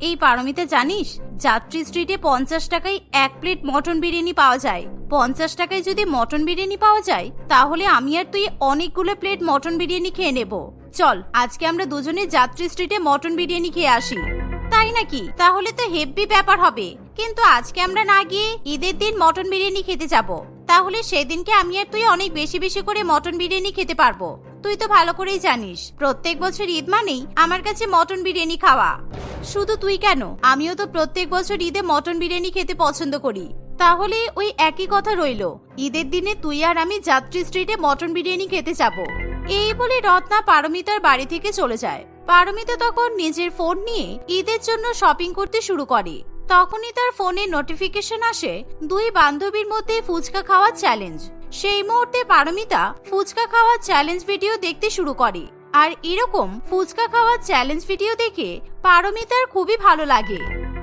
এই পারমিতে জানিস, যাত্রী স্ট্রিটে পঞ্চাশ টাকায় এক প্লেট মটন বিরিয়ানি পাওয়া যায়। পঞ্চাশ টাকায় যদি মটন বিরিয়ানি পাওয়া যায়, তাহলে আমি আর তুই অনেকগুলো প্লেট মটন বিরিয়ানি খেয়ে নেব। চল, আজকে আমরা দুজনে যাত্রী স্ট্রিটে মটন বিরিয়ানি খেয়ে আসি। তাই নাকি? তাহলে তো হেভি ব্যাপার হবে। কিন্তু আজকে আমরা না গিয়ে ঈদের দিন মটন বিরিয়ানি খেতে যাব। তাহলে সেদিনকে আমি আর তুই অনেক বেশি বেশি করে মটন বিরিয়ানি খেতে পারব। তুই তো ভালো করেই জানিস, প্রত্যেক বছর ঈদ মানেই আমার কাছে মটন বিরিয়ানি খাওয়া। শুধু তুই কেন? আমিও তো প্রত্যেক বছর ঈদে মটন বিরিয়ানি খেতে পছন্দ করি। তাহলে ওই একই কথা রইল, ঈদের দিনে তুই আর আমি যাত্রী স্ট্রিটে মটন বিরিয়ানি খেতে যাব। এই বলে রত্না পারমিতার বাড়ি থেকে চলে যায়। পারমিতা তখন নিজের ফোন নিয়ে ঈদের জন্য শপিং করতে শুরু করে। তখনই তার ফোনে নোটিফিকেশন আসে দুই বান্ধবীর মধ্যে ফুচকা খাওয়ার চ্যালেঞ্জ সেই মুহূর্তে পারমিতা ফুচকা খাওয়ার চ্যালেঞ্জ ভিডিও দেখতে শুরু করে। আর এরকম ফুচকা খাওয়ার চ্যালেঞ্জ ভিডিও দেখে পারমিতার খুবই ভালো লাগে।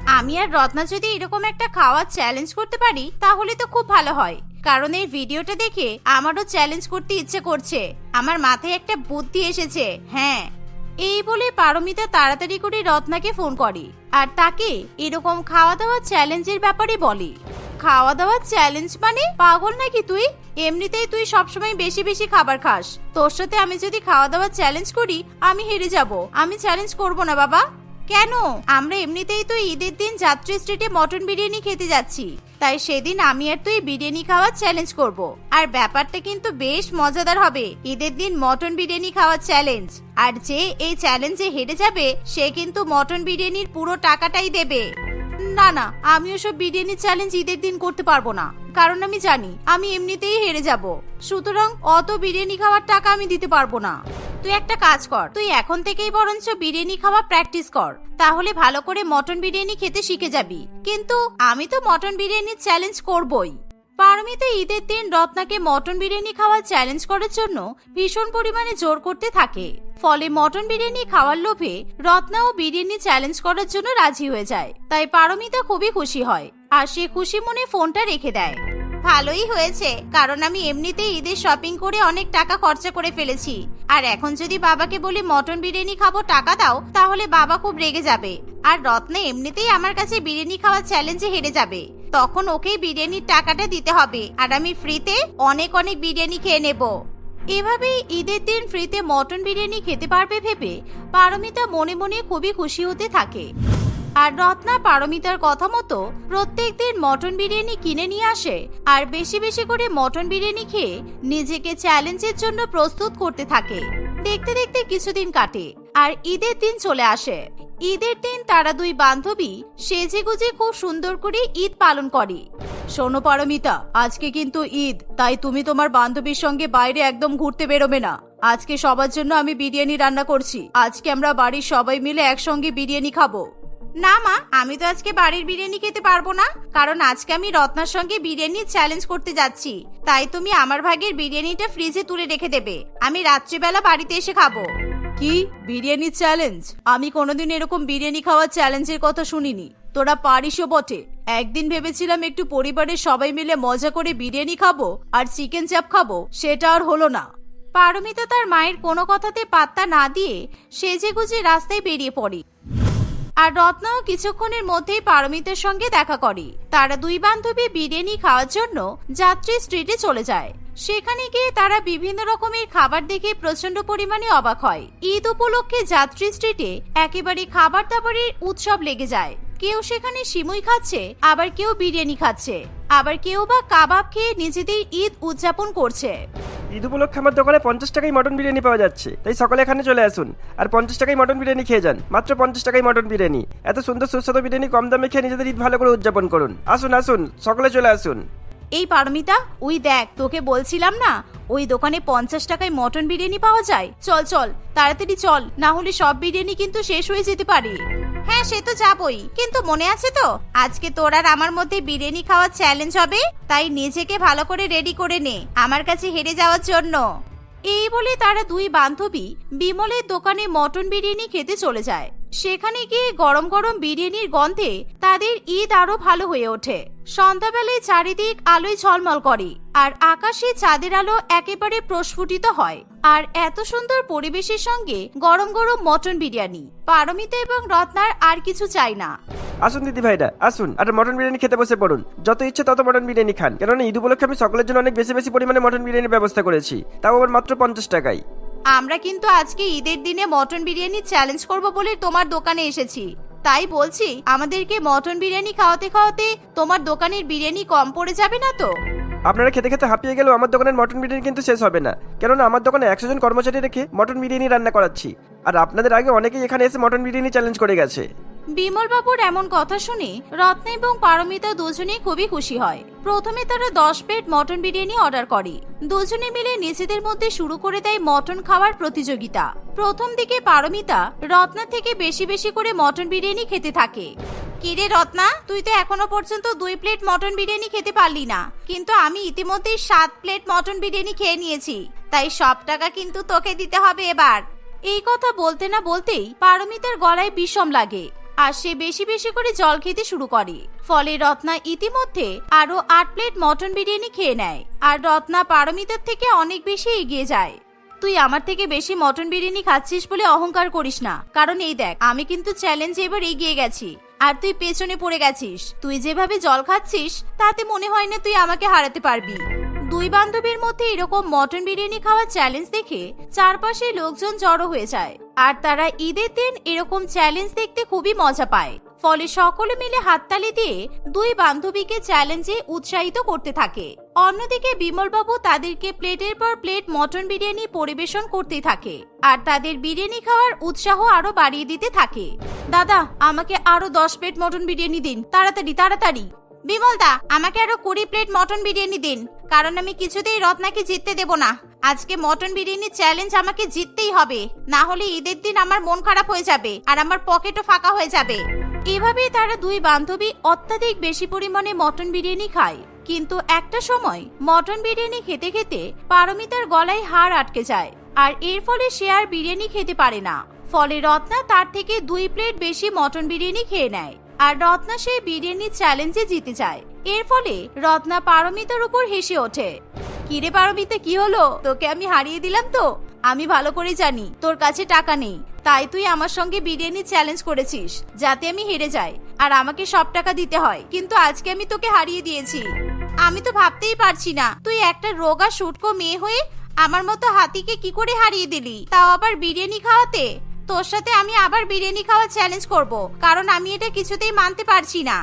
আমি আর রত্না যদি এরকম একটা খাওয়ার চ্যালেঞ্জ করতে পারি, তাহলে তো খুব ভালো হয়। কারণ এই ভিডিওটা দেখে আমারও চ্যালেঞ্জ করতে ইচ্ছে করছে। আমার মাথায় একটা বুদ্ধি এসেছে। হ্যাঁ। এই বলে পারমিতা তাড়াতাড়ি করে রত্নাকে ফোন করে। আর তাকে এরকম খাওয়া দাওয়া চ্যালেঞ্জের ব্যাপারে বলে। খাওয়া দাওয়ার চ্যালেঞ্জ মানে? পাগল নাকি তুই? এমনিতেই তুই সবসময় বেশি বেশি খাবার খাস। তোর সাথে আমি যদি খাওয়া দাওয়ার চ্যালেঞ্জ করি, আমি হেরে যাব। আমি চ্যালেঞ্জ করব না, বাবা। কেন? আমরা এমনিতেই তো ঈদের দিন যাত্রী স্ট্রিটে মটন বিরিয়ানি খেতে যাচ্ছি। তাই সেদিন আমি আর তুই বিরিয়ানি খাওয়ার চ্যালেঞ্জ করব। আর ব্যাপারটা কিন্তু বেশ মজাদার হবে। ঈদের দিন মটন বিরিয়ানি খাওয়ার চ্যালেঞ্জ আর যে এই চ্যালেঞ্জে হেরে যাবে, সে কিন্তু মটন বিরিয়ানির পুরো টাকাটাই দেবে। না না, আমি ওসব বিরিয়ানি চ্যালেঞ্জ ঈদের দিন করতে পারব না। কারণ আমি জানি, আমি এমনিতেই হেরে যাব। সুতরাং অত বিরিয়ানি খাওয়ার টাকা আমি দিতে পারব না। তুই একটা কাজ কর, তুই এখন থেকেই বরঞ্চ বিরিয়ানি খাওয়া প্র্যাকটিস কর। তাহলে ভালো করে মটন বিরিয়ানি খেতে শিখে যাবি। কিন্তু আমি তো মটন বিরিয়ানির চ্যালেঞ্জ করবই। পারমিতা ঈদের দিন রত্নাকে মটন বিরিয়ানি খাওয়ার চ্যালেঞ্জ করার জন্য ভীষণ পরিমাণে জোর করতে থাকে। ফলে মটন বিরিয়ানি খাওয়ার লোভে রত্নাও বিরিয়ানি চ্যালেঞ্জ করার জন্য রাজি হয়ে যায়। তাই পারমিতা খুবই খুশি হয় আর সে খুশি মনে ফোনটা রেখে দেয়। ভালোই হয়েছে, কারণ আমি এমনিতেই ঈদের শপিং করে অনেক টাকা খরচা করে ফেলেছি। আর এখন যদি বাবাকে বলি মটন বিরিয়ানি খাব টাকা দাও, তাহলে বাবা খুব রেগে যাবে। আর রত্না এমনিতেই আমার কাছে বিরিয়ানি খাওয়ার চ্যালেঞ্জে হেরে যাবে। তখন ওকেই বিরিয়ানির টাকাটা দিতে হবে। আর আমি ফ্রিতে অনেক অনেক বিরিয়ানি খেয়ে নেব। এভাবেই ঈদের দিন ফ্রিতে মটন বিরিয়ানি খেতে পারবে ভেবে পারমিতা মনে মনে খুবই খুশি হতে থাকে। আর রত্না পারমিতার কথা মতো প্রত্যেক দিন মটন বিরিয়ানি কিনে নিয়ে আসে আর বেশি বেশি করে মটন বিরিয়ানি খেয়ে নিজেকে চ্যালেঞ্জের জন্য প্রস্তুত করতে থাকে। দেখতে দেখতে কিছুদিন কাটে আর ঈদের দিন চলে আসে। ঈদের দিন তারা দুই বান্ধবী সেজে গুজে খুব সুন্দর করে ঈদ পালন করে। শোনো পারমিতা, আজকে কিন্তু ঈদ, তাই তুমি তোমার বান্ধবীর সঙ্গে বাইরে একদম ঘুরতে বেরোবে না। আজকে সবার জন্য আমি বিরিয়ানি রান্না করছি। আজকে আমরা বাড়ির সবাই মিলে একসঙ্গে বিরিয়ানি খাব। না মা, আমি তো আজকে বাড়ির বিরিয়ানি খেতে পারব না, কারণ আজকে আমি রত্নার সঙ্গে বিরিয়ানি চ্যালেঞ্জ করতে যাচ্ছি। তাই তুমি আমার ভাগের বিরিয়ানিটা ফ্রিজে তুলে রেখে দেবে। আমি রাত্রিবেলা বাড়িতে এসে খাব। কি? বিরিয়ানি চ্যালেঞ্জ আমি কোনোদিন এরকম বিরিয়ানি খাওয়ার চ্যালেঞ্জের কথা শুনিনি। তোরা পারিসও বটে। একদিন ভেবেছিলাম একটু পরিবারের সবাই মিলে মজা করে বিরিয়ানি খাব আর চিকেন চাপ খাব, সেটা আর হলো না। পারমিতা তার মায়ের কোনো কথাতে পাত্তা না দিয়ে সেজে গুজে রাস্তায় বেরিয়ে পড়ে। আর রত্নাও কিছুক্ষণের মধ্যেই পারমিতের সঙ্গে দেখা করে। তারা দুই বান্ধবী বিরিয়ানি খাওয়ার জন্য যাত্রী স্ট্রিটে চলে যায়। সেখানে গিয়ে তারা বিভিন্ন রকমের খাবার দেখে প্রচণ্ড পরিমাণে অবাক হয়। ঈদ উপলক্ষে যাত্রী স্ট্রিটে একেবারে খাবার দাবারের উৎসব লেগে যায়। কেউ সেখানে সিমুই খাচ্ছে, আবার কেউ বিরিয়ানি খাচ্ছে। আবার কেউ বা কাবাব খেয়ে নিজেদের ঈদ উদযাপন করছে। ঈদ উপলক্ষে আমার দোকানে পঞ্চাশ টাকায় মটন বিরিয়ানি পাওয়া যাচ্ছে। তাই সকালে এখানে চলে আসুন আর পঞ্চাশ টাকায় মটন বিরিয়ানি খেয়ে যান। মাত্র পঞ্চাশ টাকায় মটন বিরিয়ানি। এত সুন্দর সুস্বাদু বিরিয়ানি কম দামে খেয়ে নিজেদের ঈদ ভালো করে উদযাপন করুন। আসুন আসুন, সকলে চলে আসুন। এই পারমিতা, ওই দেখ, তোকে বলছিলাম না, ওই দোকানে পঞ্চাশ টাকায় মটন বিরিয়ানি পাওয়া যায়। চল চল, তাড়াতাড়ি চল, না হলে সব বিরিয়ানি কিন্তু শেষ হয়ে যেতে পারে। হ্যাঁ সে তো যাবই, কিন্তু মনে আছে তো, আজকে তোর আর আমার মধ্যে বিরিয়ানি খাওয়ার চ্যালেঞ্জ হবে, তাই নিজেকে ভালো করে রেডি করে নে, আমার কাছে হেরে যাওয়ার জন্য। এই বলে তারা দুই বান্ধবী বিমলের দোকানে মটন বিরিয়ানি খেতে চলে যায়। সেখানে গিয়ে গরম গরম বিরিয়ানির গন্ধে তাদের ঈদ আরও ভালো হয়ে ওঠে। সন্ধ্যাবেলায় চারিদিক আলোয় ঝলমল করে আর আকাশে চাঁদের আলো একেবারে প্রস্ফুটিত হয়। আর এত সুন্দর পরিবেশের সঙ্গে গরম গরম মটন বিরিয়ানি, পারমিতা এবং রত্নার আর কিছু চাই না। আসুন দিদি ভাইরা আসুন। আর মটন বিরিয়ানি খেতে বসে পড়ুন। যত ইচ্ছে তত মটন বিরিয়ানি খান। কেননা ঈদ উপলক্ষে আমি সকলের জন্য অনেক বেশি বেশি পরিমাণে মটন বিরিয়ানির ব্যবস্থা করেছি। তাও আবার মাত্র পঞ্চাশ টাকায়। আমরা কিন্তু আজকে ঈদের দিনে মটন বিরিয়ানি চ্যালেঞ্জ করব বলে তোমার দোকানে এসেছি। তাই বলছি আমাদেরকে মটন বিরিয়ানি খাওয়াতে খাওয়াতে তোমার দোকানের বিরিয়ানি কম পড়ে যাবে না তো? আপনারা খেতে খেতে হাঁপিয়ে গেলেও আমার দোকানের মটন বিরিয়ানি কিন্তু শেষ হবে না। কেননা আমার দোকানে একশো জন কর্মচারী রেখে মটন বিরিয়ানি রান্না করাচ্ছি। আর আপনাদের আগে অনেকেই এখানে এসে মটন বিরিয়ানি চ্যালেঞ্জ করে গেছে। বিমল বাবুর এমন কথা শুনে রত্না এবং পারমিতা দুজনেই খুবই খুশি হয়। প্রথমে তারা দশ প্লেট মটন বিরিয়ানি অর্ডার করে। দুজনে মিলে নিজেদের মধ্যে শুরু করে দেয় মটন খাওয়ার প্রতিযোগিতা। প্রথম দিকে পারমিতা রত্না থেকে বেশি বেশি করে মটন বিরিয়ানি খেতে থাকে। কিরে রত্না, তুই তো এখনও পর্যন্ত দুই প্লেট মটন বিরিয়ানি খেতে পারলি না। কিন্তু আমি ইতিমধ্যেই সাত প্লেট মটন বিরিয়ানি খেয়ে নিয়েছি। তাই সব টাকা কিন্তু তোকে দিতে হবে এবার। এই কথা বলতে না বলতেই পারমিতার গলায় বিষম লাগে, আর সে বেশি বেশি করে জল খেতে শুরু করে। ফলে রত্না ইতিমধ্যে আরও আট প্লেট মটন বিরিয়ানি খেয়ে নেয়, আর রত্না পারমিতার থেকে অনেক বেশি এগিয়ে যায়। তুই আমার থেকে বেশি মটন বিরিয়ানি খাচ্ছিস বলে অহংকার করিস না, কারণ এই দেখ, আমি কিন্তু চ্যালেঞ্জে এবার এগিয়ে গেছি, আর তুই পেছনে পড়ে গেছিস। তুই যেভাবে জল খাচ্ছিস, তাতে মনে হয় না তুই আমাকে হারাতে পারবি। দুই বান্ধবীর মধ্যে এরকম মটন বিরিয়ানি খাওয়ার চ্যালেঞ্জ দেখে চারপাশে লোকজন জড়ো হয়ে যায়। আর তারা ঈদের দিন এরকম চ্যালেঞ্জ দেখতে খুবই মজা পায়। ফলে সকলে মিলে হাততালি দিয়ে দুই বান্ধবীকে চ্যালেঞ্জে উৎসাহিত করতে থাকে। অন্যদিকে বিমলবাবু তাদেরকে প্লেটের পর প্লেট মটন বিরিয়ানি পরিবেশন করতে থাকে। আর তাদের বিরিয়ানি খাওয়ার উৎসাহ আরও বাড়িয়ে দিতে থাকে। দাদা, আমাকে আরও দশ প্লেট মটন বিরিয়ানি দিন। তাড়াতাড়ি তাড়াতাড়ি। বিমল দা আমাকে আরও কুড়ি প্লেট মটন বিরিয়ানি দিন, কারণ আমি কিছুতেই রত্নাকে জিততে দেব না। আজকে মটন বিরিয়ানি চ্যালেঞ্জ আমাকে জিততেই হবে, না হলে ঈদের দিন আমার মন খারাপ হয়ে যাবে, আর আমার পকেটও ফাঁকা হয়ে যাবে। এভাবেই তারা দুই বান্ধবী অত্যাধিক বেশি পরিমাণে মটন বিরিয়ানি খায়। কিন্তু একটা সময় মটন বিরিয়ানি খেতে খেতে পারমিতার গলায় হাড় আটকে যায়, আর এর ফলে সে আর বিরিয়ানি খেতে পারে না। ফলে রত্না তার থেকে দুই প্লেট বেশি মটন বিরিয়ানি খেয়ে নেয়। আর রত্না সেই বিরিয়ানির চ্যালেঞ্জে জিতে যায়। এর ফলে রত্না পারমিতার উপর হেসে ওঠে। কিরে পারমিতা, কি হলো? তোকে আমি হারিয়ে দিলাম তো? আমি ভালো করে জানি, তোর কাছে টাকা নেই। তাই তুই আমার সঙ্গে বিরিয়ানি চ্যালেঞ্জ করেছিস, যাতে আমি হেরে যাই। আর আমাকে সব টাকা দিতে হয়, কিন্তু আজকে আমি তোকে হারিয়ে দিয়েছি। আমি তো ভাবতেই পারছি না, তুই একটা রোগা, শুটকো মেয়ে হয়ে আমার মতো হাতিকে কি করে হারিয়ে দিলি? তাও আবার বিরিয়ানি খাওয়াতে? তোর সাথে আমি আবার বিরিয়ানি খাওয়া চ্যালেঞ্জ করব, কারণ আমি এটা কিছুতেই মানতে পারছি না।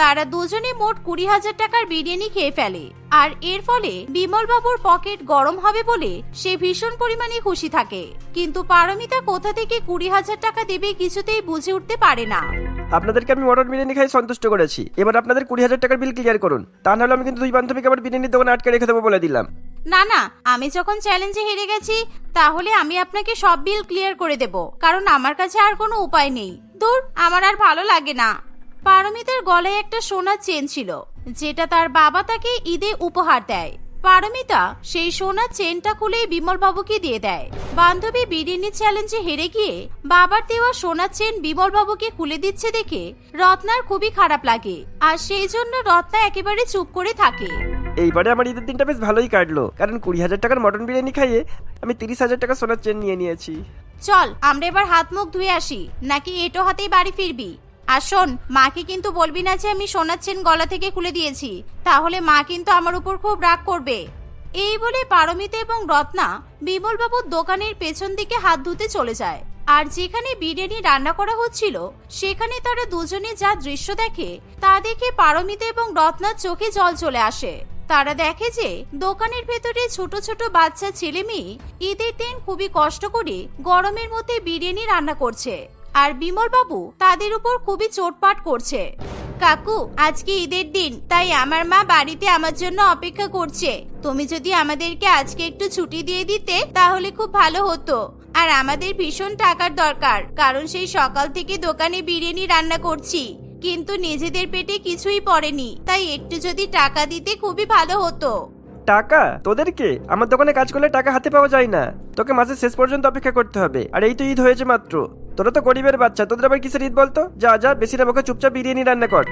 তারা দুজনে মোট কুড়ি হাজার টাকার বিরিয়ানি খেয়ে ফেলে, আর এর ফলে বিমলবাবুর পকেট গরম হবে বলে সে ভীষণ পরিমাণে খুশি থাকে। কিন্তু পারমিতা কোথা থেকে কুড়ি হাজার টাকা দেবে কিছুতেই বুঝে উঠতে পারে না। আপনাদেরকে আমি মটন বিরিয়ানি খাই সন্তুষ্ট করেছি। এবার আপনাদের কুড়ি হাজার টাকার বিল ক্লিয়ার করুন। তা নাহলে আমি কিন্তু দুই বান্ধবীকে আবার বিরিয়ানির দোকানে আটকে রেখে দেবো বলে দিলাম। না না, আমি যখন চ্যালেঞ্জে হেরে গেছি, তাহলে আমি আপনাকে সব বিল ক্লিয়ার করে দেব, কারণ আমার কাছে আর কোনো উপায় নেই। দূর আমার আর ভালো লাগে না। পারমিতার গলায় একটা সোনার চেন ছিল, যেটা তার বাবা তাকে ঈদে উপহার দেয়। পারমিতা সেই সোনার চেনটা খুলেই বিমল বাবুকে দিয়ে দেয়। বান্ধবী বিরিয়ানি চ্যালেঞ্জে হেরে গিয়ে বাবার দেওয়া সোনার চেন বিমল বাবুকে খুলে দিচ্ছে দেখে রত্নার খুবই খারাপ লাগে। আর সেই জন্য রত্না একেবারে চুপ করে থাকে। এইবারে আমার ঈদের দিনটা বেশ ভালোই কাটলো কারণ কুড়ি হাজার টাকার মটন বিরিয়ানি খাইয়ে আমি তিরিশ হাজার টাকা সোনার চেন নিয়ে নিয়েছি। চল আমরা এবার হাত মুখ ধুয়ে আসি নাকি এটো হাতেই বাড়ি ফিরবি? আর শোন, মাকে কিন্তু বলবি না যে আমি সোনার চেন গলা থেকে খুলে দিয়েছি। তাহলে মা কিন্তু আমার উপর খুব রাগ করবে। এই বলে পারমিতা এবং রত্না বিমলবাবুর দোকানের পেছন দিকে হাত ধুতে চলে যায়। আর যেখানে বিরিয়ানি রান্না করা হচ্ছিল, সেখানে তারা দুজনে যা দৃশ্য দেখে, তা দেখে পারমিতা এবং রত্নার চোখে জল চলে আসে। তারা দেখে যে দোকানের ভেতরে ছোট ছোট বাচ্চা ছেলে মেয়ে ঈদের দিন খুবই কষ্ট করে গরমের মধ্যে বিরিয়ানি রান্না করছে। আর বিমল বাবু তাদের উপর খুবই চোটপাট করছে। কাকু, আজকে ঈদের দিন, তাই আমার মা বাড়িতে আমার জন্য অপেক্ষা করছে। তুমি যদি আমাদেরকে আজকে একটু ছুটি দিয়ে দিতে, তাহলে খুব ভালো হতো। আর আমাদের ভীষণ টাকার দরকার, কারণ সেই সকাল থেকে দোকানে বিরিয়ানি রান্না করছি। কিন্তু নিজেদের পেটে কিছুই পড়েনি, তাই একটু যদি টাকা দিতে খুবই ভালো হতো। টাকা? তোদেরকে আমার দোকানে কাজ করলে টাকা হাতে পাওয়া যায় না। তোকে মাসের শেষ পর্যন্ত অপেক্ষা করতে হবে, আর এই তো ঈদ হয়েছে মাত্র। তোরা তো গরিবের বাচ্চা, তোদের আবার কিসের ঈদ বলতো? যা যা বেশি না মুখে চুপচাপ বিরিয়ানি রান্না কর।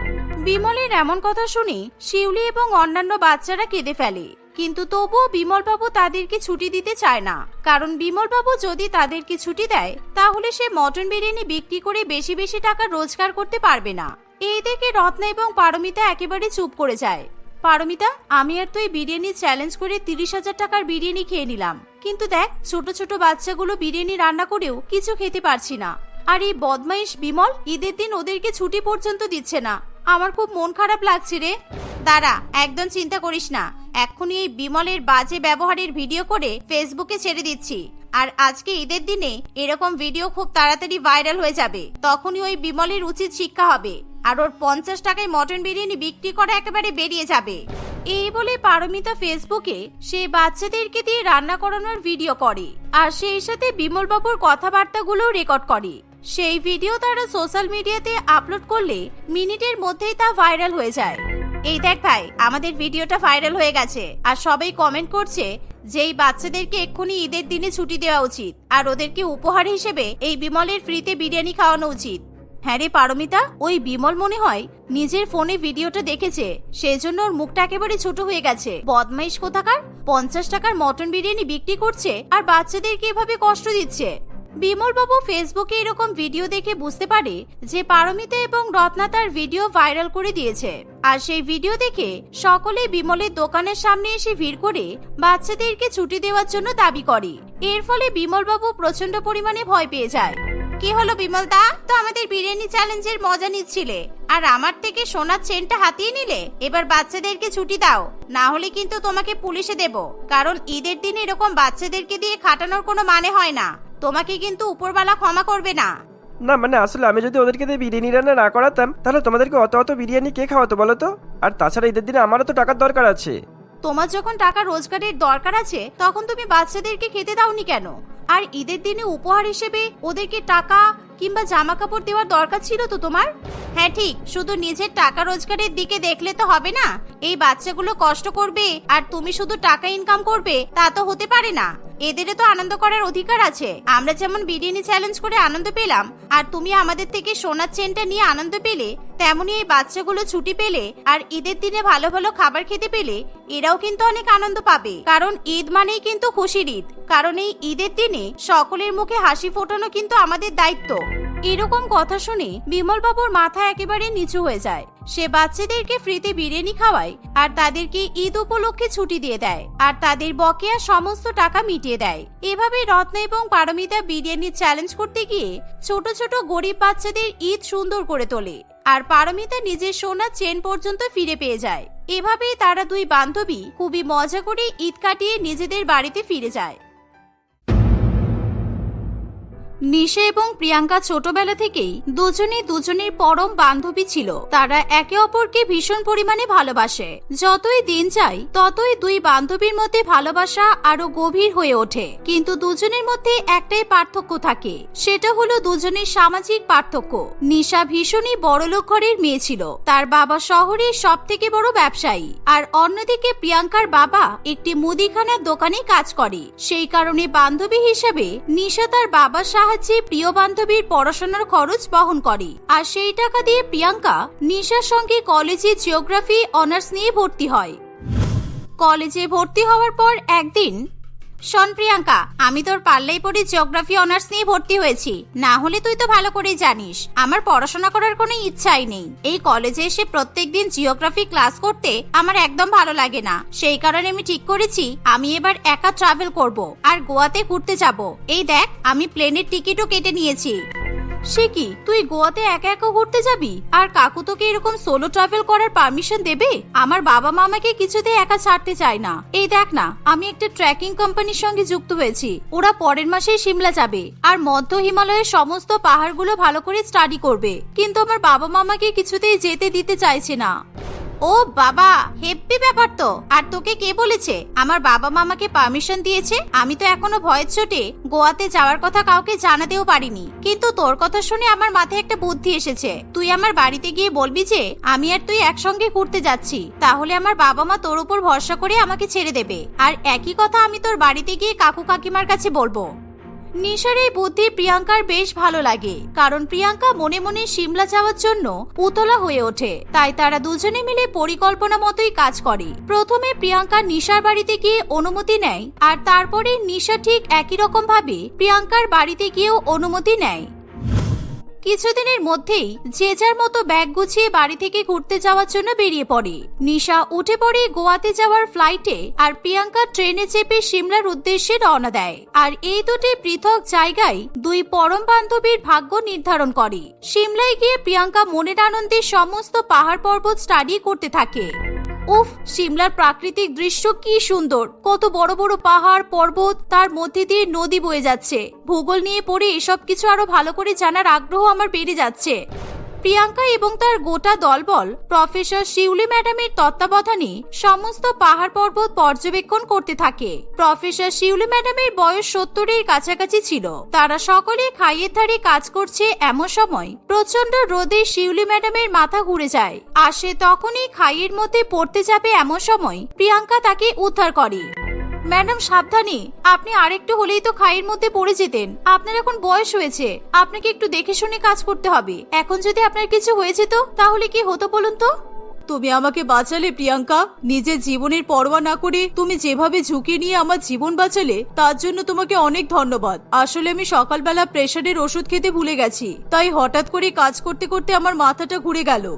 বিমলের এমন কথা শুনে শিউলি এবং অন্যান্য বাচ্চারা কেঁদে ফেলে। কিন্তু তবুও বিমলবাবু তাদেরকে ছুটি দিতে চায় না। কারণ বিমলবাবু যদি তাদেরকে ছুটি দেয়, তাহলে সে মটন বিরিয়ানি বিক্রি করে বেশি বেশি টাকা রোজগার করতে পারবে না। এই দেখে রত্না এবং পারমিতা একেবারে চুপ করে যায়। পারমিতা, আমি আর তুই বিরিয়ানি চ্যালেঞ্জ করে তিরিশ হাজার টাকার বিরিয়ানি খেয়ে নিলাম। কিন্তু দেখ, ছোট ছোট বাচ্চাগুলো বিরিয়ানি রান্না করেও কিছু খেতে পারছি না। আর এই বদমাইশ বিমল ঈদের দিন ওদেরকে ছুটি পর্যন্ত দিচ্ছে না। আমার খুব মন খারাপ লাগছে রে। দাঁড়া, একদম চিন্তা করিস না। এখনই এই বিমলের বাজে ব্যবহারের ভিডিও করে ফেসবুকে ছেড়ে দিচ্ছি। আর আজকে ঈদের দিনে এরকম ভিডিও খুব তাড়াতাড়ি ভাইরাল হয়ে যাবে। তখনই ওই বিমলের উচিত শিক্ষা হবে। আর ওর পঞ্চাশ টাকায় মটন বিরিয়ানি বিক্রি করা একেবারে বেরিয়ে যাবে। এই বলে পারমিতা ফেসবুকে সে বাচ্চাদেরকে দিয়ে রান্না করানোর ভিডিও করে আর সেই সাথে বিমল বাবুর কথাবার্তাগুলো রেকর্ড করে। সেই ভিডিও তারা সোশ্যাল মিডিয়াতে আপলোড করলে মিনিটের মধ্যেই তা ভাইরাল হয়ে যায়। এই দেখ ভাই, আমাদের ভিডিওটা ভাইরাল হয়ে গেছে আর সবাই কমেন্ট করছে যে এই বাচ্চাদেরকে এক্ষুনি ঈদের দিনে ছুটি দেওয়া উচিত আর ওদেরকে উপহার হিসেবে এই বিমলের ফ্রিতে বিরিয়ানি খাওয়ানো উচিত। হ্যাঁ রে পারমিতা, ওই বিমল মনে হয় নিজের ফোনে ভিডিওটা দেখেছে সেই জন্য ওর মুখটা একেবারে ছোট হয়ে গেছে। বদমাইশ কোথাকার? পঞ্চাশ টাকার মটন বিরিয়ানি বিক্রি করছে আর বাচ্চাদেরকে এভাবে কষ্ট দিচ্ছে। বিমল বাবু ফেসবুকে এরকম ভিডিও দেখে বুঝতে পারে যে পারমিতা এবং রত্না তার ভিডিও ভাইরাল করে দিয়েছে। আর সেই ভিডিও দেখে সকলে বিমলের দোকানের সামনে এসে ভিড় করে বাচ্চাদেরকে ছুটি দেওয়ার জন্য দাবি করে। এর ফলে বিমল বাবু প্রচণ্ড পরিমাণে ভয় পেয়ে যায়। কি হলো বিমল দা তো আমাদের বিরিয়ানি চ্যালেঞ্জের মজা নিচ্ছিলে। আর আমার থেকে সোনার চেনটা হাতিয়ে নিলে? এবার বাচ্চাদেরকে ছুটি দাও। না হলে কিন্তু তোমাকে পুলিশে দেব। কারণ ঈদের দিন এরকম বাচ্চাদেরকে দিয়ে খাটানোর কোনো মানে হয় না। তোমাকে কিন্তু উপরবালা ক্ষমা করবে না। না মানে আসলে আমি যদি ওদেরকে দিয়ে বিরিয়ানি রান্না না করাতাম তাহলে তোমাদেরকে অত অত বিরিয়ানি কে খাওয়াতো বলো তো? আর তাছাড়া ঈদের দিনে আমারও তো টাকার দরকার আছে। তোমার যখন টাকা রোজগারের দরকার আছে তখন তুমি বাচ্চাদেরকে খেতে দাওনি কেন? আর ঈদের দিনে উপহার হিসেবে ওদেরকে টাকা কিংবা জামা কাপড় দেওয়ার দরকার ছিল তো তোমার? হ্যাঁ ঠিক। শুধু নিজের টাকা রোজগারের দিকে দেখলে তো হবে না। এই বাচ্চাগুলো কষ্ট করবে আর তুমি শুধু টাকা ইনকাম করবে, তা তো হতে পারে না। এদেরও তো আনন্দ করার অধিকার আছে। আমরা যেমন বিরিয়ানি চ্যালেঞ্জ করে আনন্দ পেলাম, আর তুমি আমাদের থেকে সোনার চেনটা নিয়ে আনন্দ পেলে তেমনি এই বাচ্চাগুলো ছুটি পেলে আর ঈদের দিনে ভালো ভালো খাবার খেতে পেলে এরাও কিন্তু অনেক আনন্দ পাবে। কারণ ঈদ মানেই কিন্তু খুশির ঈদ। কারণ এই ঈদের দিনে সকলের মুখে হাসি ফোটানো কিন্তু আমাদের দায়িত্ব। এরকম কথা শুনে বিমল বাবুর মাথা একেবারে নিচু হয়ে যায়। সে বাচ্চাদেরকে ফ্রিতে বিরিয়ানি খাওয়ায় আর তাদেরকে ঈদ উপলক্ষে ছুটি দিয়ে দেয় আর তাদের বকেয়া সমস্ত টাকা মিটিয়ে দেয়। এভাবে রত্না এবং পারমিতা বিরিয়ানি চ্যালেঞ্জ করতে গিয়ে ছোট ছোট গরিব বাচ্চাদের ঈদ সুন্দর করে তোলে। আর পারমিতা নিজের সোনার চেন পর্যন্ত ফিরে পেয়ে যায়। এভাবেই তারা দুই বান্ধবী খুবই মজা করে ঈদ কাটিয়ে নিজেদের বাড়িতে ফিরে যায়। নিশা এবং প্রিয়াঙ্কা ছোটবেলা থেকেই দুজনে দুজনের পরম বান্ধবী ছিল। তারা একে অপরকে ভীষণ পরিমাণে ভালোবাসে। যতই দিন যায়, ততই দুই বান্ধবীর মধ্যে ভালোবাসা আরও গভীর হয়ে ওঠে। কিন্তু দুজনের মধ্যে একটাই পার্থক্য থাকে, সেটা হলো দুজনের সামাজিক পার্থক্য। নিশা ভীষণই বড়লোক ঘরের মেয়ে ছিল। তার বাবা শহরের সব থেকে বড় ব্যবসায়ী। আর অন্যদিকে প্রিয়াঙ্কার বাবা একটি মুদিখানার দোকানে কাজ করে। সেই কারণে বান্ধবী হিসেবে নিশা তার বাবার সাহায্যে প্রিয় বান্ধবীর পড়াশোনার খরচ বহন করে। আর সেই টাকা দিয়ে প্রিয়াঙ্কা নিশার সঙ্গে কলেজে জিওগ্রাফি, অনার্স নিয়ে ভর্তি হয়। কলেজে ভর্তি হওয়ার পর একদিন শোন প্রিয়াঙ্কা, আমি তোর পাল্লাই পড়ি জিওগ্রাফি অনার্স নিয়ে ভর্তি হয়েছি। না হলে তুই তো ভালো করেই জানিস, আমার পড়াশোনা করার কোনো ইচ্ছাই নেই। এই কলেজে এসে প্রত্যেকদিন জিওগ্রাফি ক্লাস করতে আমার একদম ভালো লাগে না। সেই কারণে আমি ঠিক করেছি, আমি এবার একা ট্রাভেল করব, আর গোয়াতে ঘুরতে যাব। এই দেখ, আমি প্লেনের টিকিটও কেটে নিয়েছি। সে কি, তুই গোয়াতে একা একা ঘুরতে যাবি? আর কাকু তোকে এরকম সোলো ট্রাভেল করার পারমিশন দেবে? আমার বাবা মা আমাকে কিছুতে একা ছাড়তে চায় না। এই দেখ না, আমি একটা ট্রেকিং কোম্পানির সঙ্গে যুক্ত হয়েছি। ওরা পরের মাসেই সিমলা যাবে। আর মধ্য হিমালয়ের সমস্ত পাহাড়গুলো ভালো করে স্টাডি করবে। কিন্তু আমার বাবা মামাকে কিছুতেই যেতে দিতে চাইছে না। ও বাবা, হেব্বি ব্যাপার তো। আর তোকে কে বলেছে? আমার বাবা মা আমাকে পারমিশন দিয়েছে। আমি তো এখনও ভয়ের চোটে গোয়াতে যাওয়ার কথা কাউকে জানাতেও পারিনি। কিন্তু তোর কথা শুনে আমার মাথায় একটা বুদ্ধি এসেছে। তুই আমার বাড়িতে গিয়ে বলবি যে, আমি আর তুই একসঙ্গে ঘুরতে যাচ্ছি। তাহলে আমার বাবা মা তোর উপর ভরসা করে আমাকে ছেড়ে দেবে। আর একই কথা আমি তোর বাড়িতে গিয়ে কাকু কাকিমার কাছে বলব। নিশার এই বুদ্ধি প্রিয়াঙ্কার বেশ ভালো লাগে, কারণ প্রিয়াঙ্কা মনে মনে সিমলা যাওয়ার জন্য উতলা হয়ে ওঠে। তাই তারা দুজনে মিলে পরিকল্পনা মতোই কাজ করে। প্রথমে প্রিয়াঙ্কা নিশার বাড়িতে গিয়ে অনুমতি নেয়, আর তারপরে নিশা ঠিক একই রকম ভাবে প্রিয়াঙ্কার বাড়িতে গিয়েও অনুমতি নেয়। কিছুদিনের মধ্যেই যে যার মতো ব্যাগ গুছিয়ে বাড়ি থেকে ঘুরতে যাওয়ার জন্য বেরিয়ে পড়ে। নিশা উঠে পড়ে গোয়াতে যাওয়ার ফ্লাইটে আর প্রিয়াঙ্কা ট্রেনে চেপে সিমলার উদ্দেশ্যে রওনা দেয়। আর এই দুটি পৃথক জায়গায় দুই পরম বান্ধবীর ভাগ্য নির্ধারণ করে। সিমলায় গিয়ে প্রিয়াঙ্কা মনের আনন্দে সমস্ত পাহাড় পর্বত স্টাডি করতে থাকে। উফ, সিমলার প্রাকৃতিক দৃশ্য কি সুন্দর। কত বড় বড় পাহাড়, পর্বত, তার মধ্যে দিয়ে নদী বয়ে যাচ্ছে। ভূগোল নিয়ে পড়ে এসব কিছু আরও ভালো করে জানার আগ্রহ আমার বেড়ে যাচ্ছে। প্রিয়াঙ্কা এবং তার গোটা দলবল, প্রফেসর শিউলি ম্যাডামের তত্ত্বাবধানে সমস্ত পাহাড় পর্বত পর্যবেক্ষণ করতে থাকে। প্রফেসর শিউলি ম্যাডামের বয়স সত্তরের কাছাকাছি ছিল। তারা সকলে খাইয়ের ধারে কাজ করছে এমন সময় প্রচণ্ড রোদে শিউলি ম্যাডামের মাথা ঘুরে যায়। আর সে তখনই খাইয়ের মধ্যে পড়তে যাবে এমন সময় প্রিয়াঙ্কা তাকে উদ্ধার করে। ম্যাডাম সাবধানে। আপনি আরেকটু হলেই তো খাইয়ের মধ্যে পড়ে যেতেন। আপনার এখন বয়স হয়েছে। আপনাকে একটু দেখে শুনে কাজ করতে হবে। এখন যদি আপনার কিছু হয়েছে তো তাহলে কি হতো বলুন তো? তুমি আমাকে বাঁচালে প্রিয়াঙ্কা। নিজের জীবনের পরোয়া না করে তুমি যেভাবে ঝুঁকি নিয়ে আমার জীবন বাঁচালে তার জন্য তোমাকে অনেক ধন্যবাদ। আসলে আমি সকালবেলা প্রেশারের ওষুধ খেতে ভুলে গেছি। তাই হঠাৎ করে কাজ করতে করতে আমার মাথাটা ঘুরে গেল।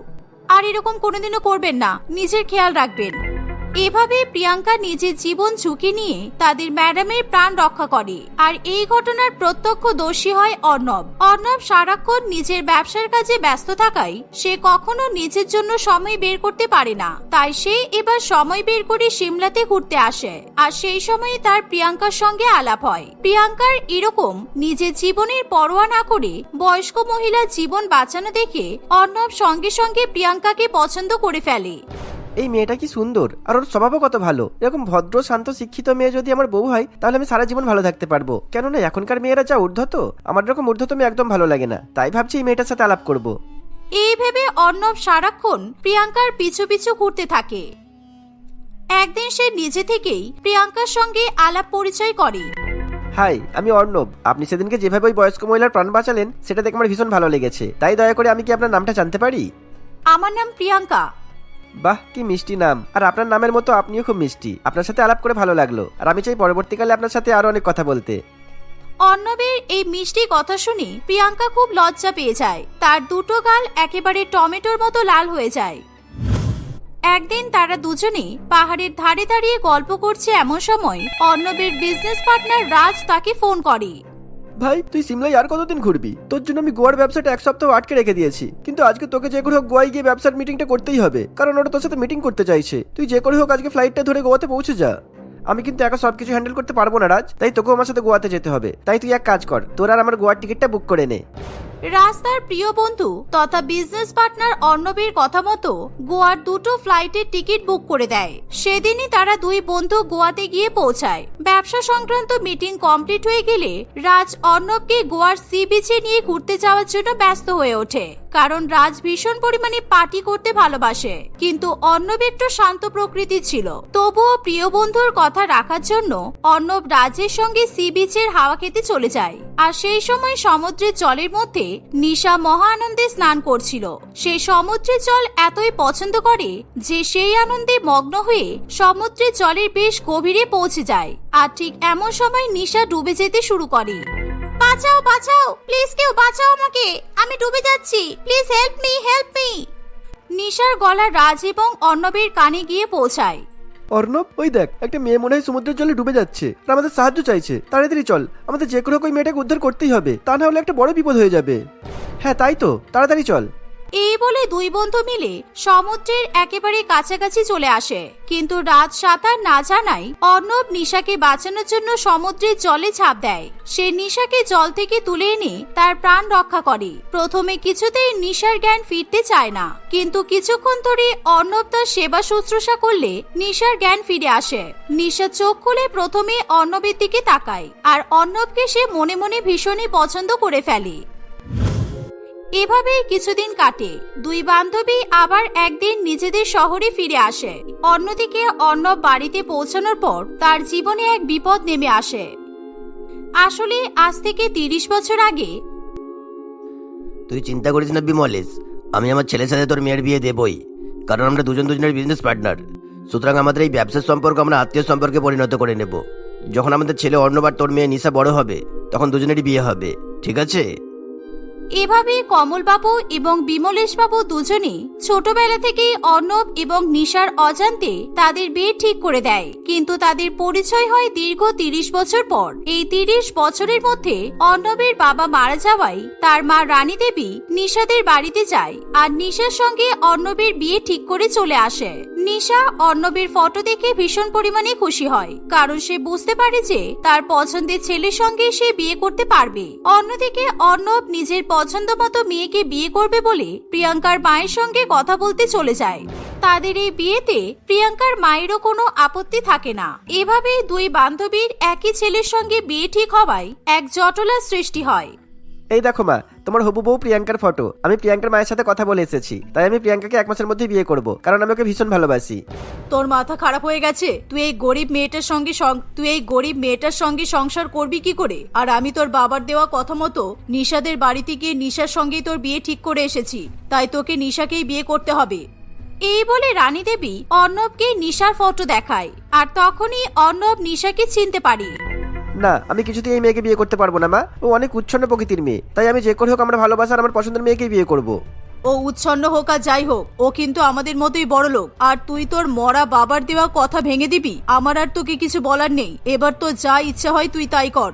আর এরকম কোনোদিনও করবেন না। নিজের খেয়াল রাখবেন। এভাবে প্রিয়াঙ্কা নিজের জীবন ঝুঁকি নিয়ে তাদের ম্যাডামের প্রাণ রক্ষা করে। আর এই ঘটনার প্রত্যক্ষ দোষী হয় অর্ণব। অর্ণব সারাক্ষণ নিজের ব্যবসার কাজে ব্যস্ত থাকায় সে কখনো নিজের জন্য সময় বের করতে পারে না। তাই সে এবার সময় বের করে সিমলাতে ঘুরতে আসে। আর সেই সময়ে তার প্রিয়াঙ্কার সঙ্গে আলাপ হয়। প্রিয়াঙ্কার এরকম নিজের জীবনের পরোয়া না করে বয়স্ক মহিলার জীবন বাঁচানো দেখে অর্ণব সঙ্গে সঙ্গে প্রিয়াঙ্কাকে পছন্দ করে ফেলে। এই মেয়েটা কি সুন্দর? আর ওর স্বভাবও কত ভালো। এরকম ভদ্র শান্ত শিক্ষিত মেয়ে যদি আমার বউ হয় তাহলে আমি সারা জীবন ভালো থাকতে পারব। কেননা এখনকার মেয়েরা যা ঊর্ধ্বত আমার এরকম ঊর্ধ্বত মেয়ে একদম ভালো লাগে না। তাই ভাবছি এই মেয়েটার সাথে আলাপ করব। এই ভেবে অর্ণব সারাক্ষণ প্রিয়াঙ্কার পিছু পিছু ঘুরতে থাকে। একদিন সে নিজে থেকেই প্রিয়াঙ্কার সঙ্গে আলাপ পরিচয় করে। হাই আমি অর্ণব। আপনি সেদিনকে যেভাবে ওই বয়স্ক মহিলার প্রাণ বাঁচালেন সেটা দেখে আমার ভীষণ ভালো লেগেছে। তাই দয়া করে আমি কি আপনার নামটা জানতে পারি? আমার নাম প্রিয়াঙ্কা। বাহ, কি মিষ্টি নাম। আর আপনার নামের মতো আপনিও খুব মিষ্টি। আপনার সাথে আলাপ করে ভালো লাগল। আর আমি চাই পরবর্তীকালে আপনার সাথে আরও অনেক কথা বলতে। অর্ণবের এই মিষ্টি কথা শুনে প্রিয়াঙ্কা খুব লজ্জা পেয়ে যায়। তার দুটো গাল একেবারে টমেটোর মতো লাল হয়ে যায়। একদিন তারা দুজনে পাহাড়ের ধারে দাঁড়িয়ে গল্প করছে এমন সময় অর্ণবের বিজনেস পার্টনার রাজ তাকে ফোন করে। ভাই, তুই সিমলাই আর কতদিন ঘুরবি? তোর জন্য আমি গোয়ার ব্যবসাটা এক সপ্তাহ আটকে রেখে দিয়েছি। কিন্তু আজকে তোকে যে করে হোক গোয়ায় গিয়ে ব্যবসার মিটিংটা করতেই হবে। কারণ ওরা তোর সাথে মিটিং করতে চাইছে। তুই যে করে হোক আজকে ফ্লাইটটা ধরে গোয়াতে পৌঁছে যা। আমি কিন্তু একা সব কিছু হ্যান্ডেল করতে পারব না, রাজ। তাই তোকেও আমার সাথে গোয়াতে যেতে হবে। তাই তুই এক কাজ কর। তোর আর আমার গোয়ার টিকিটটা বুক করে নে। রাজ তার প্রিয় বন্ধু তথা বিজনেস পার্টনার অর্ণবের কথা মতো গোয়ার দুটো ফ্লাইটের টিকিট বুক করে দেয়। সেদিনই তারা দুই বন্ধু গোয়াতে গিয়ে পৌঁছায়। ব্যবসা সংক্রান্ত মিটিং কমপ্লিট হয়ে গেলে রাজ অর্ণবকে গোয়ার সি বিচে নিয়ে ঘুরতে যাওয়ার জন্য ব্যস্ত হয়ে ওঠে। কারণ রাজ ভীষণ পরিমাণে পার্টি করতে ভালোবাসে। কিন্তু অর্ণব একটু শান্ত প্রকৃতির ছিল। তবুও প্রিয় বন্ধুর কথা রাখার জন্য অর্ণব রাজের সঙ্গে সি বিচের হাওয়া খেতে চলে যায়। আর সেই সময় সমুদ্রের জলের মধ্যে নিশা মহা আনন্দে স্নান করছিল। সে সমুদ্রের জল এতই পছন্দ করে যে সেই আনন্দে মগ্ন হয়ে সমুদ্রের জলের বেশ গভীরে পৌঁছে যায়। আর ঠিক এমন সময় নিশা ডুবে যেতে শুরু করে। বাঁচাও বাঁচাও! প্লিজ কেউ বাঁচাও আমাকে! আমি ডুবে যাচ্ছি। Please help me help me নিশার গলা রাজ এবং অর্ণবের কানে গিয়ে পৌঁছায়। অর্ণব, ওই দেখ, একটা মেয়ে মনে হয় সমুদ্রের জলে ডুবে যাচ্ছে, আর আমাদের সাহায্য চাইছে। তাড়াতাড়ি চল, আমাদের যে কোনো ওই মেয়েটাকে উদ্ধার করতেই হবে, তা না হলে একটা বড় বিপদ হয়ে যাবে। হ্যাঁ তাই তো, তাড়াতাড়ি চল। এই বলে দুই বন্ধু মিলে সমুদ্রের একেবারে কাছাকাছি চলে আসে। কিন্তু রাত সাঁতার না জানায় অর্ণব নিশাকে বাঁচানোর জন্য সমুদ্রের জলে ঝাঁপ দেয়। সে নিশাকে জল থেকে তুলে এনে তার প্রাণ রক্ষা করে। প্রথমে কিছুতেই নিশার জ্ঞান ফিরতে চায় না। কিন্তু কিছুক্ষণ ধরে অর্ণব তার সেবা শুশ্রূষা করলে নিশার জ্ঞান ফিরে আসে। নিশা চোখ খুলে প্রথমে অর্ণবের দিকে তাকায়, আর অর্ণবকে সে মনে মনে ভীষণই পছন্দ করে ফেলে। এভাবেই কিছুদিন কাটে। দুই বান্ধবী আবার একদিন নিজেদের শহরে ফিরে আসে। অন্যদিকে অন্য বাড়িতে পৌঁছানোর পর তার জীবনে এক বিপদ নেমে আসে। আসলে আজ থেকে তিরিশ বছর আগে তুই চিন্তা করিস না বিমলেশ, আমি আমার ছেলের সাথে তোর মেয়ের বিয়ে দেবই, কারণ আমরা দুজন দুজনের বিজনেস পার্টনার সুতরাং আমাদের এই ব্যবসার সম্পর্ক আমরা আত্মীয় সম্পর্কে পরিণত করে নেব। যখন আমাদের ছেলে অন্যবার তোর মেয়ে নিশা বড় হবে, তখন দুজনেরই বিয়ে হবে, ঠিক আছে? এভাবে কমলবাবু এবং বিমলেশবাবু দুজনে ছোটবেলা থেকেই অর্ণব এবং নিশার অজান্তে তাদের বিয়ে ঠিক করে দেয়। কিন্তু তাদের পরিচয় হয় দীর্ঘ তিরিশ বছর পর। এই তিরিশ বছরের মধ্যে অর্ণবের বাবা মারা যাওয়ায় তার মা রানী দেবী নিশাদের বাড়িতে যায় আর নিশার সঙ্গে অর্ণবের বিয়ে ঠিক করে চলে আসে। নিশা অর্ণবের ফটো দেখে ভীষণ পরিমাণে খুশি হয়, কারণ সে বুঝতে পারে যে তার পছন্দের ছেলের সঙ্গে সে বিয়ে করতে পারবে। অন্যদিকে অর্ণব নিজের পছন্দ মতো মেয়েকে বিয়ে করবে বলে প্রিয়াঙ্কার মায়ের সঙ্গে কথা বলতে চলে যায়। তাদের এই বিয়েতে প্রিয়াঙ্কার মায়েরও কোনো আপত্তি থাকে না। এভাবেই দুই বান্ধবীর একই ছেলের সঙ্গে বিয়ে ঠিক হওয়ায় এক জটলার সৃষ্টি হয়। এই দেখো মা, তোমার হবু বউ প্রিয়াঙ্কার ফটো। আমি প্রিয়াঙ্কার মায়ের সাথে কথা বলে এসেছি। তাই আমি প্রিয়াঙ্কাকে এক মাসের মধ্যে বিয়ে করব, কারণ আমি ওকে ভীষণ ভালোবাসি। তোর মাথা খারাপ হয়ে গেছে? তুই এই গরিব মেয়েটার সঙ্গে তুই এই গরিব মেয়েটার সঙ্গে সংসার করবি কি করে? আর আমি তোর বাবার দেওয়া কথা মতো নিশাদের বাড়িতে গিয়ে নিশার সঙ্গেই তোর বিয়ে ঠিক করে এসেছি। তাই তোকে নিশাকেই বিয়ে করতে হবে। এই বলে রানী দেবী অর্ণবকে নিশার ফটো দেখায়, আর তখনই অর্ণব নিশাকে চিনতে পারি। না আমি কিছুতেই এই মেয়েকে বিয়ে করতে পারব না মা। ও অনেক উচ্ছন্ন প্রকৃতির মেয়ে। তাই আমি যে করে হোক আমরা ভালোবাসা আর আমার পছন্দের মেয়েকেই বিয়ে করব। ও উচ্ছন্ন হোক আর যাই হোক ও কিন্তু আমাদের মতোই বড় লোক। আর তুই তোর মরা বাবার দেওয়া কথা ভেঙে দিবি? আমার আর তোকে কিছু বলার নেই। এবার তো যা ইচ্ছা হয় তুই তাই কর।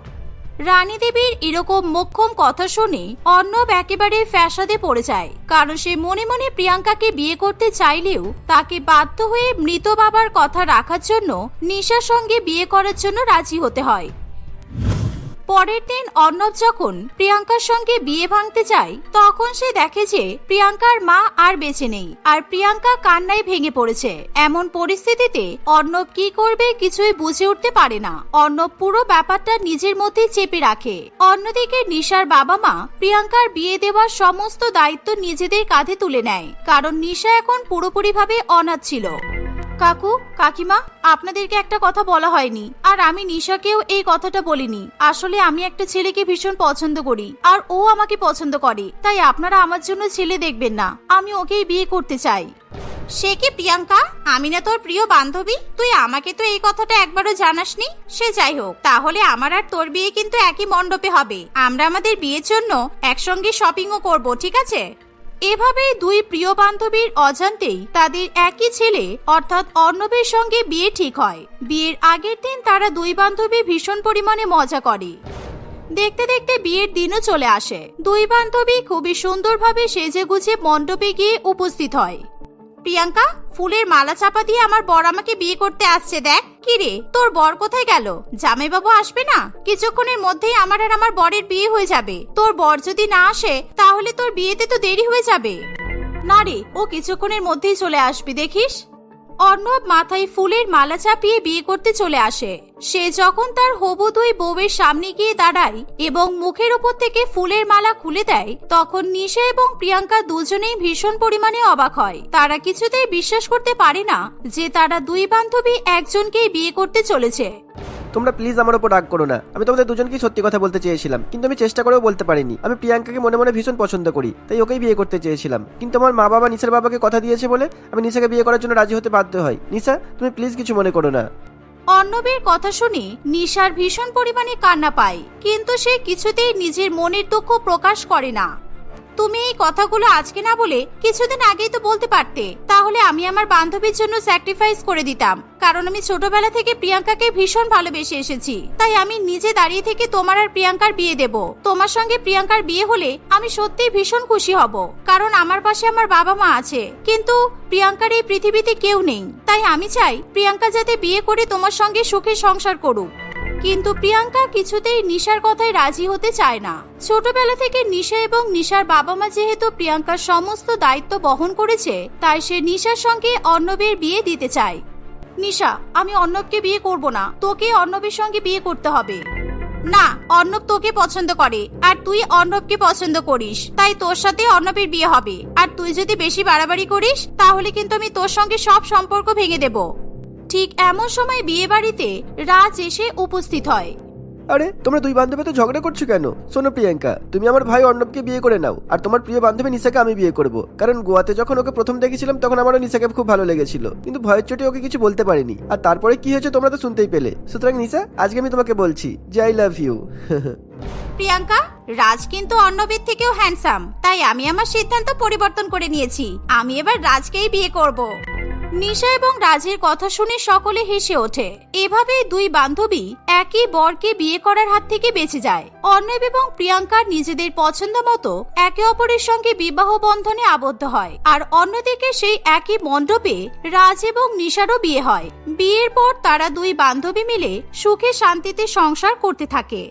রানী দেবীর এরকম মোক্ষম কথা শুনে অর্ণব একেবারে ফ্যাসাদে পড়ে যায়। কারণ সে মনে মনে প্রিয়াঙ্কাকে বিয়ে করতে চাইলেও তাকে বাধ্য হয়ে মৃত বাবার কথা রাখার জন্য নিশার সঙ্গে বিয়ে করার জন্য রাজি হতে হয়। পরের দিন অর্ণব যখন প্রিয়াঙ্কার সঙ্গে বিয়ে ভাঙতে যায়, তখন সে দেখে যে প্রিয়াঙ্কার মা আর বেঁচে নেই আর প্রিয়াঙ্কা কান্নায় ভেঙে পড়েছে। এমন পরিস্থিতিতে অর্ণব কি করবে কিছুই বুঝে উঠতে পারে না। অর্ণব পুরো ব্যাপারটা নিজের মধ্যে চেপে রাখে। অন্যদিকে নিশার বাবা মা প্রিয়াঙ্কার বিয়ে দেওয়ার সমস্ত দায়িত্ব নিজেদের কাঁধে তুলে নেয়, কারণ নিশা এখন পুরোপুরিভাবে অনাথ ছিল। কাকু, কাকিমা, আপনাদেরকে একটা কথা বলা হয়নি। আর আমি নিশাকেও এই কথাটা বলিনি। আসলে আমি একটা ছেলেকে ভীষণ পছন্দ করি, আর ও আমাকে পছন্দ করে। তাই আপনারা আমার জন্য ছেলে দেখবেন না। আমি ওকেই বিয়ে করতে চাই। সে কি প্রিয়াঙ্কা? আমি না তোর প্রিয় বান্ধবী। তুই আমাকে তো এই কথাটা একবারও জানাসনি। সে যাই হোক, তাহলে আমার আর তোর বিয়ে কিন্তু একই মণ্ডপে হবে। আমরা আমাদের বিয়ের জন্য একসঙ্গে শপিংও করব, ঠিক আছে? এভাবে দুই প্রিয় বান্ধবীর অজান্তেই তাদের একই ছেলে, অর্থাৎ অর্ণবের সঙ্গে বিয়ে ঠিক হয়। বিয়ের আগের দিন তারা দুই বান্ধবী ভীষণ পরিমাণে মজা করে। দেখতে দেখতে বিয়ের দিনও চলে আসে। দুই বান্ধবী খুবই সুন্দরভাবে সেজে গুজে মণ্ডপে গিয়ে উপস্থিত হয়। প্রিয়াঙ্কা, ফুলের মালা চাপা দিয়ে আমার বর আমাকে বিয়ে করতে আসছে, দেখ। কি রে তোর বর কোথায় গেল? জামাইবাবু আসবে না? কিছুক্ষণের মধ্যেই আমার আর আমার বরের বিয়ে হয়ে যাবে। তোর বর যদি না আসে, তাহলে তোর বিয়েতে তো দেরি হয়ে যাবে। না রে, ও কিছুক্ষণের মধ্যেই চলে আসবি, দেখিস? অর্ণব মাথায় ফুলের মালা চাপিয়ে বিয়ে করতে চলে আসে। সে যখন তার হবু দুই বউয়ের সামনে গিয়ে দাঁড়ায় এবং মুখের উপর থেকে ফুলের মালা খুলে দেয়, তখন নিশা এবং প্রিয়াঙ্কা দুজনেই ভীষণ পরিমাণে অবাক হয়। তারা কিছুতেই বিশ্বাস করতে পারে না যে তারা দুই বান্ধবী একজনকেই বিয়ে করতে চলেছে। তোমরা প্লিজ আমার উপর রাগ করো না। আমি তোমাদের দুজনকেই সত্যি কথা বলতে চেয়েছিলাম, কিন্তু আমি চেষ্টা করেও বলতে পারিনি। আমি প্রিয়াঙ্কাকে মনে মনে ভীষণ পছন্দ করি, তাই ওকেই বিয়ে করতে চেয়েছিলাম। কিন্তু আমার মা বাবা নিশার বাবাকে কথা দিয়েছে বলে আমি নিশাকে বিয়ে করার জন্য রাজি হতে বাধ্য হই। নিশা তুমি প্লিজ কিছু মনে করো না। অর্ণবের কথা শুনে নিশার ভীষণ পরিমাণে কান্না পায়, কিন্তু সে কিছুতেই নিজের মনের দুঃখ প্রকাশ করে না। তুমি এই কথাগুলো আজকে না বলে কিছুদিন আগেই তো বলতে পারতে। তাহলে আমি আমার বান্ধবীর জন্য স্যাক্রিফাইস করে দিতাম। কারণ আমি ছোটবেলা থেকে প্রিয়াঙ্কাকে ভীষণ ভালোবেসে এসেছি। তাই আমি নিজে দাঁড়িয়ে থেকে তোমার আর প্রিয়াঙ্কার বিয়ে দেব। তোমার সঙ্গে প্রিয়াঙ্কার বিয়ে হলে আমি সত্যিই ভীষণ খুশি হব। কারণ আমার পাশে আমার বাবা মা আছে। কিন্তু প্রিয়াঙ্কার এই পৃথিবীতে কেউ নেই। তাই আমি চাই প্রিয়াঙ্কা যাতে বিয়ে করে তোমার সঙ্গে সুখে সংসার করুক। কিন্তু প্রিয়াঙ্কা কিছুতেই নিশার কথায় রাজি হতে চায় না। ছোটবেলা থেকে নিশা এবং নিশার বাবা মা যেহেতু প্রিয়াঙ্কার সমস্ত দায়িত্ব বহন করেছে, তাই সে নিশার সঙ্গে অর্ণবের বিয়ে দিতে চায়। নিশা, আমি অর্ণবকে বিয়ে করব না, তোকে অর্ণবের সঙ্গে বিয়ে করতে হবে। না, অর্ণব তোকে পছন্দ করে, আর তুই অর্ণবকে পছন্দ করিস, তাই তোর সাথে অর্ণবের বিয়ে হবে। আর তুই যদি বেশি বাড়াবাড়ি করিস, তাহলে কিন্তু আমি তোর সঙ্গে সব সম্পর্ক ভেঙে দেব। ঠিক এমন সময় বিয়ে বাড়িতে রাজ এসে উপস্থিত হয়। আরে তোমরা দুই বান্ধবী তো ঝগড়া করছ কেন? শোনো প্রিয়াঙ্কা তুমি আমার ভাই অর্ণবকে বিয়ে করে নাও আর তোমার প্রিয় বান্ধবী নিশাকে আমি বিয়ে করব। কারণ গোয়াতে যখন ওকে প্রথম দেখেছিলাম তখন আমারও নিশাকে খুব ভালো লেগেছিল। কিন্তু ভয়ের চোটে ওকে কিছু বলতে পারিনি। আর তারপরে কি হয়েছে তোমরা তো শুনতেই পেলে। সুতরাং নিশা আজকে আমি তোমাকে বলছি যে I love you Priyanka Raj কিন্তু অর্ণবের থেকেও হ্যান্ডসাম তাই আমি আমার সিদ্ধান্ত পরিবর্তন করে নিয়েছি। আমি এবার রাজকেই বিয়ে করব। নিশা এবং রাজের কথা শুনে সকলে হেসে ওঠে। এভাবেই দুই বান্ধবী একই বরকে বিয়ে করার হাত থেকে বেঁচে যায়। অর্ণব এবং প্রিয়াঙ্কা নিজেদের পছন্দ মতো একে অপরের সঙ্গে বিবাহ বন্ধনে আবদ্ধ হয়। আর অন্যদিকে সেই একই মণ্ডপে রাজ এবং নিশারও বিয়ে হয়। বিয়ের পর তারা দুই বান্ধবী মিলে সুখে শান্তিতে সংসার করতে থাকে।